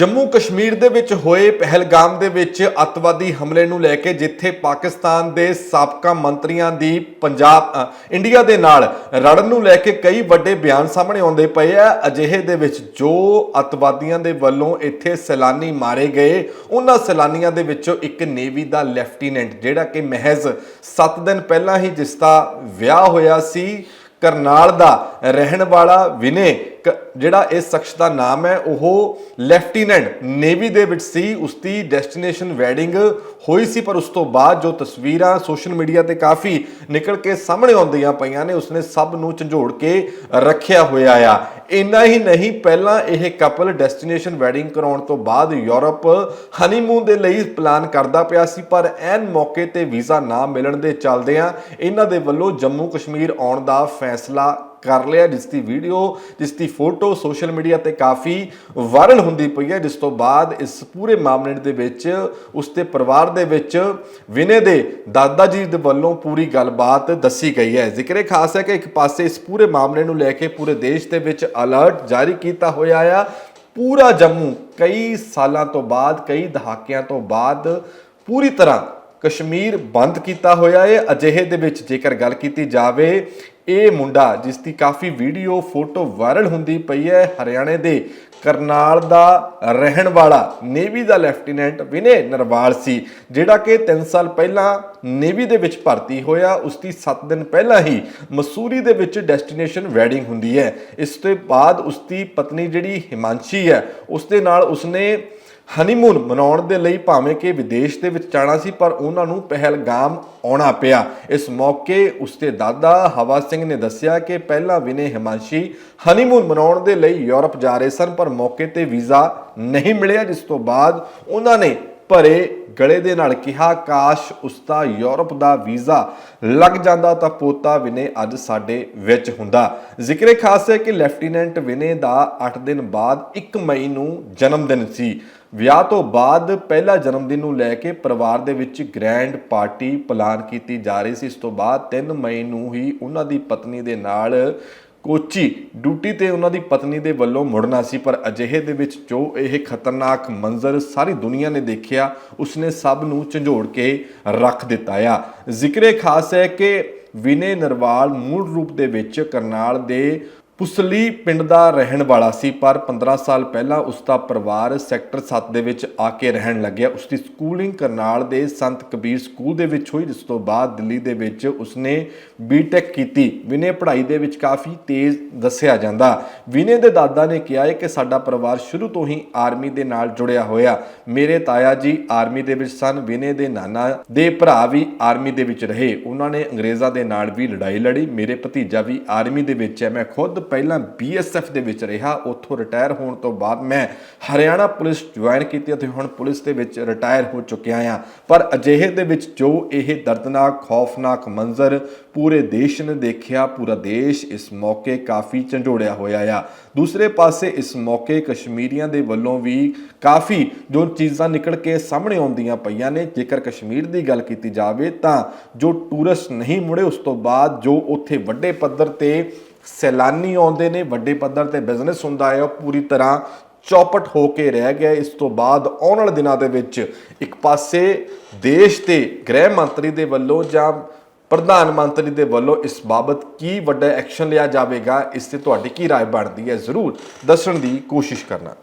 ਜੰਮੂ ਕਸ਼ਮੀਰ ਦੇ ਵਿੱਚ ਹੋਏ ਪਹਿਲਗਾਮ ਦੇ ਵਿੱਚ ਅੱਤਵਾਦੀ ਹਮਲੇ ਨੂੰ ਲੈ ਕੇ ਜਿੱਥੇ ਪਾਕਿਸਤਾਨ ਦੇ ਸਾਬਕਾ ਮੰਤਰੀਆਂ ਦੀ ਪੰਜਾਬ ਇੰਡੀਆ ਦੇ ਨਾਲ ਰੜਨ ਨੂੰ ਲੈ ਕੇ ਕਈ ਵੱਡੇ ਬਿਆਨ ਸਾਹਮਣੇ ਆਉਂਦੇ ਪਏ ਆ। ਅਜਿਹੇ ਦੇ ਵਿੱਚ ਜੋ ਅੱਤਵਾਦੀਆਂ ਦੇ ਵੱਲੋਂ ਇੱਥੇ ਸੈਲਾਨੀ ਮਾਰੇ ਗਏ, ਉਹਨਾਂ ਸੈਲਾਨੀਆਂ ਦੇ ਵਿੱਚੋਂ ਇੱਕ ਨੇਵੀ ਦਾ ਲੈਫਟੀਨੈਂਟ, ਜਿਹੜਾ ਕਿ ਮਹਿਜ਼ 7 ਦਿਨ ਪਹਿਲਾਂ ਹੀ ਜਿਸ ਦਾ ਵਿਆਹ ਹੋਇਆ ਸੀ, ਕਰਨਾਲ ਦਾ। ਰਹਿਣ ਵਾਲਾ ਵਿਨੇ ਕ- ਜਿਹੜਾ ਇਸ ਸ਼ਖਸ ਦਾ ਨਾਮ ਹੈ, ਉਹ ਲੈਫਟੀਨੈਂਟ ਨੇਵੀ ਦੇ ਵਿੱਚ ਸੀ। ਉਸ ਦੀ ਡੈਸਟੀਨੇਸ਼ਨ ਵੈਡਿੰਗ ਹੋਈ ਸੀ, ਪਰ ਉਸ ਤੋਂ ਬਾਅਦ ਜੋ ਤਸਵੀਰਾਂ ਸੋਸ਼ਲ ਮੀਡੀਆ ਤੇ ਕਾਫੀ ਨਿਕਲ ਕੇ ਸਾਹਮਣੇ ਆਉਂਦੀਆਂ ਪਈਆਂ ਨੇ, ਉਸਨੇ ਸਭ ਨੂੰ ਝੰਜੋੜ ਕੇ ਰੱਖਿਆ ਹੋਇਆ ਆ। ਇੰਨਾ ਹੀ ਨਹੀਂ, ਪਹਿਲਾਂ ਇਹ ਕਪਲ ਡੈਸਟੀਨੇਸ਼ਨ ਵੈਡਿੰਗ ਕਰਾਉਣ ਤੋਂ ਬਾਅਦ ਯੂਰਪ ਹਨੀਮੂਨ ਦੇ ਲਈ ਪਲਾਨ ਕਰਦਾ ਪਿਆ ਸੀ, ਪਰ ਐਨ ਮੌਕੇ ਤੇ ਵੀਜ਼ਾ ਨਾ ਮਿਲਣ ਦੇ ਚੱਲਦਿਆਂ ਇਹਨਾਂ ਦੇ ਵੱਲੋਂ ਜੰਮੂ ਕਸ਼ਮੀਰ ਆਉਣ ਦਾ ਫੈਸਲਾ ਕਰ ਲਿਆ, ਜਿਸ ਦੀ ਵੀਡੀਓ ਜਿਸ ਦੀ ਫੋਟੋ ਸੋਸ਼ਲ ਮੀਡੀਆ ਤੇ ਕਾਫੀ ਵਾਇਰਲ ਹੁੰਦੀ ਪਈ ਹੈ, ਜਿਸ ਤੋਂ ਬਾਅਦ ਇਸ ਪੂਰੇ ਮਾਮਲੇ ਦੇ ਵਿੱਚ, ਉਸ ਦੇ ਪਰਿਵਾਰ ਦੇ ਵਿੱਚ ਵਿਨੇ ਦੇ ਦਾਦਾ ਜੀ ਦੇ ਵੱਲੋਂ ਪੂਰੀ ਗੱਲਬਾਤ ਦੱਸੀ ਗਈ ਹੈ। ਜ਼ਿਕਰੇ ਖਾਸ ਹੈ ਕਿ ਇੱਕ ਪਾਸੇ ਇਸ ਪੂਰੇ ਮਾਮਲੇ ਨੂੰ ਲੈ ਕੇ ਪੂਰੇ ਦੇਸ਼ ਦੇ ਵਿੱਚ ਅਲਰਟ ਜਾਰੀ ਕੀਤਾ ਹੋਇਆ ਆ। ਪੂਰਾ ਜੰਮੂ ਕਈ ਸਾਲਾਂ ਤੋਂ ਬਾਅਦ, ਕਈ ਦਹਾਕਿਆਂ ਤੋਂ ਬਾਅਦ ਪੂਰੀ ਤਰ੍ਹਾਂ ਕਸ਼ਮੀਰ ਬੰਦ ਕੀਤਾ ਹੋਇਆ ਹੈ। ਅਜਿਹੇ ਦੇ ਵਿੱਚ ਜੇਕਰ ਗੱਲ ਕੀਤੀ ਜਾਵੇ ਇਹ ਮੁੰਡਾ, ਜਿਸ ਦੀ ਕਾਫੀ ਵੀਡੀਓ ਫੋਟੋ ਵਾਇਰਲ ਹੁੰਦੀ ਪਈ ਹੈ, ਹਰਿਆਣੇ ਦੇ ਕਰਨਾਲ ਦਾ ਰਹਿਣ ਵਾਲਾ ਨੇਵੀ ਦਾ ਲੈਫਟੀਨੈਂਟ ਵਿਨੇ ਨਰਵਾਲ ਸੀ, ਜਿਹੜਾ ਕਿ 3 ਸਾਲ ਪਹਿਲਾਂ ਨੇਵੀ ਦੇ ਵਿੱਚ ਭਰਤੀ ਹੋਇਆ, ਉਸ ਦੀ 7 ਦਿਨ ਪਹਿਲਾਂ ਹੀ ਮਸੂਰੀ ਦੇ ਵਿੱਚ ਡੈਸਟੀਨੇਸ਼ਨ ਵੈਡਿੰਗ ਹੁੰਦੀ ਹੈ। ਇਸ ਤੋਂ ਬਾਅਦ ਉਸ ਦੀ ਪਤਨੀ ਜਿਹੜੀ ਹਿਮਾਂਸ਼ੀ ਹੈ, ਉਸ ਦੇ ਨਾਲ ਉਸਨੇ ਹਨੀਮੂਨ ਮਨਾਉਣ ਦੇ ਲਈ ਭਾਵੇਂ ਕਿ ਵਿਦੇਸ਼ ਦੇ ਵਿੱਚ ਜਾਣਾ ਸੀ, ਪਰ ਉਹਨਾਂ ਨੂੰ ਪਹਿਲਗਾਮ ਆਉਣਾ ਪਿਆ। ਇਸ ਮੌਕੇ ਉਸਦੇ ਦਾਦਾ ਹਵਾ ਸਿੰਘ ਨੇ ਦੱਸਿਆ ਕਿ ਪਹਿਲਾਂ ਵਿਨੇ ਹਿਮਾਂਸ਼ੀ ਹਨੀਮੂਨ ਮਨਾਉਣ ਦੇ ਲਈ ਯੂਰਪ ਜਾ ਰਹੇ ਸਨ, ਪਰ ਮੌਕੇ ਤੇ ਵੀਜ਼ਾ ਨਹੀਂ ਮਿਲਿਆ, ਜਿਸ ਤੋਂ ਬਾਅਦ ਉਹਨਾਂ ਨੇ ਭਰੇ ਗਲੇ ਦੇ ਨਾਲ ਕਿਹਾ, ਕਾਸ਼ ਉਸਦਾ ਯੂਰਪ ਦਾ ਵੀਜ਼ਾ ਲੱਗ ਜਾਂਦਾ ਤਾਂ ਪੋਤਾ ਵਿਨੇ ਅੱਜ ਸਾਡੇ ਵਿੱਚ ਹੁੰਦਾ। ਜ਼ਿਕਰੇ ਖਾਸ ਹੈ ਕਿ ਲੈਫਟੀਨੈਂਟ ਵਿਨੇ ਦਾ 8 ਦਿਨ ਬਾਅਦ 1 ਮਈ ਨੂੰ ਜਨਮ ਦਿਨ ਸੀ। ਵਿਆਹ ਤੋਂ ਬਾਅਦ ਪਹਿਲਾ ਜਨਮ ਦਿਨ ਨੂੰ ਲੈ ਕੇ ਪਰਿਵਾਰ ਦੇ ਵਿੱਚ ਗ੍ਰੈਂਡ ਪਾਰਟੀ ਪਲਾਨ ਕੀਤੀ ਜਾ ਰਹੀ ਸੀ। ਇਸ ਤੋਂ ਬਾਅਦ 3 ਮਈ ਨੂੰ ਹੀ ਉਹਨਾਂ ਦੀ ਪਤਨੀ ਦੇ ਨਾਲ ਕੋਚੀ ਡਿਊਟੀ ਤੇ ਉਹਨਾਂ ਦੀ ਪਤਨੀ ਦੇ ਵੱਲੋਂ ਮੁੜਨਾ ਸੀ, ਪਰ ਅਜਿਹੇ ਦੇ ਵਿੱਚ ਜੋ ਇਹ ਖਤਰਨਾਕ ਮੰਜ਼ਰ ਸਾਰੀ ਦੁਨੀਆ ਨੇ ਦੇਖਿਆ, ਉਸਨੇ ਸਭ ਨੂੰ ਝੰਜੋੜ ਕੇ ਰੱਖ ਦਿੱਤਾ ਆ। ਜ਼ਿਕਰੇ ਖਾਸ ਹੈ ਕਿ ਵਿਨੇ ਨਰਵਾਲ ਮੂਲ ਰੂਪ ਦੇ ਵਿੱਚ ਕਰਨਾਲ ਦੇ ਪੁਸਲੀ ਪਿੰਡ ਦਾ ਰਹਿਣ ਵਾਲਾ ਸੀ, ਪਰ 15 ਸਾਲ ਪਹਿਲਾਂ ਉਸ ਦਾ ਪਰਿਵਾਰ ਸੈਕਟਰ 7 ਦੇ ਵਿੱਚ ਆ ਕੇ ਰਹਿਣ ਲੱਗਿਆ। ਉਸ ਦੀ ਸਕੂਲਿੰਗ ਕਰਨਾਲ ਦੇ ਸੰਤ ਕਬੀਰ ਸਕੂਲ ਦੇ ਵਿੱਚ ਹੋਈ, ਜਿਸ ਤੋਂ ਬਾਅਦ ਦਿੱਲੀ ਦੇ ਵਿੱਚ ਉਸਨੇ ਬੀਟੈਕ ਕੀਤੀ। ਵਿਨੇ ਪੜ੍ਹਾਈ ਦੇ ਵਿੱਚ ਕਾਫੀ ਤੇਜ਼ ਦੱਸਿਆ ਜਾਂਦਾ। ਵਿਨੇ ਦੇ ਦਾਦਾ ਨੇ ਕਿਹਾ ਹੈ ਕਿ ਸਾਡਾ ਪਰਿਵਾਰ ਸ਼ੁਰੂ ਤੋਂ ਹੀ ਆਰਮੀ ਦੇ ਨਾਲ ਜੁੜਿਆ ਹੋਇਆ। ਮੇਰੇ ਤਾਇਆ ਜੀ ਆਰਮੀ ਦੇ ਵਿੱਚ ਸਨ, ਵਿਨੇ ਦੇ ਨਾਨਾ ਦੇ ਭਰਾ ਵੀ ਆਰਮੀ ਦੇ ਵਿੱਚ ਰਹੇ। ਉਹਨਾਂ ਨੇ ਅੰਗਰੇਜ਼ਾਂ ਦੇ ਨਾਲ ਵੀ ਲੜਾਈ ਲੜੀ, ਮੇਰੇ ਭਤੀਜਾ ਵੀ ਆਰਮੀ ਦੇ ਵਿੱਚ ਹੈ। ਮੈਂ ਖੁਦ ਪਹਿਲਾਂ ਬੀਐਸਐਫ ਦੇ ਵਿੱਚ ਰਿਹਾ, ਉੱਥੋਂ ਰਿਟਾਇਰ ਹੋਣ ਤੋਂ ਬਾਅਦ ਮੈਂ ਹਰਿਆਣਾ ਪੁਲਿਸ ਜੁਆਇਨ ਕੀਤੀ ਅਤੇ ਹੁਣ ਪੁਲਿਸ ਦੇ ਵਿੱਚ ਰਿਟਾਇਰ ਹੋ ਚੁੱਕਿਆ ਹਾਂ। ਪਰ ਅਜਿਹੇ ਦੇ ਵਿੱਚ ਜੋ ਇਹ ਦਰਦਨਾਕ, ਖੌਫਨਾਕ ਮੰਜ਼ਰ ਪੂਰੇ ਦੇਸ਼ ਨੇ ਦੇਖਿਆ, ਪੂਰਾ ਦੇਸ਼ ਇਸ ਮੌਕੇ ਕਾਫੀ ਝੰਡੋੜਿਆ ਹੋਇਆ ਆ। ਦੂਸਰੇ ਪਾਸੇ ਇਸ ਮੌਕੇ ਕਸ਼ਮੀਰੀਆਂ ਦੇ ਵੱਲੋਂ ਵੀ ਕਾਫੀ ਜੋ ਚੀਜ਼ਾਂ ਨਿਕਲ ਕੇ ਸਾਹਮਣੇ ਆਉਂਦੀਆਂ ਪਈਆਂ ਨੇ। ਜੇਕਰ ਕਸ਼ਮੀਰ ਦੀ ਗੱਲ ਕੀਤੀ ਜਾਵੇ ਤਾਂ ਜੋ ਟੂਰਿਸਟ ਨਹੀਂ ਮੁੜੇ, ਉਸ ਤੋਂ ਬਾਅਦ ਜੋ ਉੱਥੇ ਵੱਡੇ ਪੱਧਰ ਤੇ ਸੈਲਾਨੀ ਆਉਂਦੇ ਨੇ ਵੱਡੇ ਪੱਧਰ ਤੇ ਬਿਜ਼ਨਸ ਹੁੰਦਾ ਹੈ ਉਹ ਪੂਰੀ ਤਰ੍ਹਾਂ ਚੌਪਟ ਹੋ ਕੇ ਰਹਿ ਗਿਆ ਇਸ ਤੋਂ ਬਾਅਦ ਆਉਣ ਵਾਲੇ ਦਿਨਾਂ ਦੇ ਵਿੱਚ ਇੱਕ ਪਾਸੇ ਦੇਸ਼ ਤੇ ਗ੍ਰਹਿ ਮੰਤਰੀ ਦੇ ਵੱਲੋਂ ਜਾਂ ਪ੍ਰਧਾਨ ਮੰਤਰੀ ਦੇ ਵੱਲੋਂ ਇਸ ਬਾਬਤ ਕੀ ਵੱਡਾ ਐਕਸ਼ਨ ਲਿਆ ਜਾਵੇਗਾ ਇਸ ਤੇ ਤੁਹਾਡੀ ਕੀ رائے ਬਣਦੀ ਹੈ ਜ਼ਰੂਰ ਦੱਸਣ ਦੀ ਕੋਸ਼ਿਸ਼ ਕਰਨਾ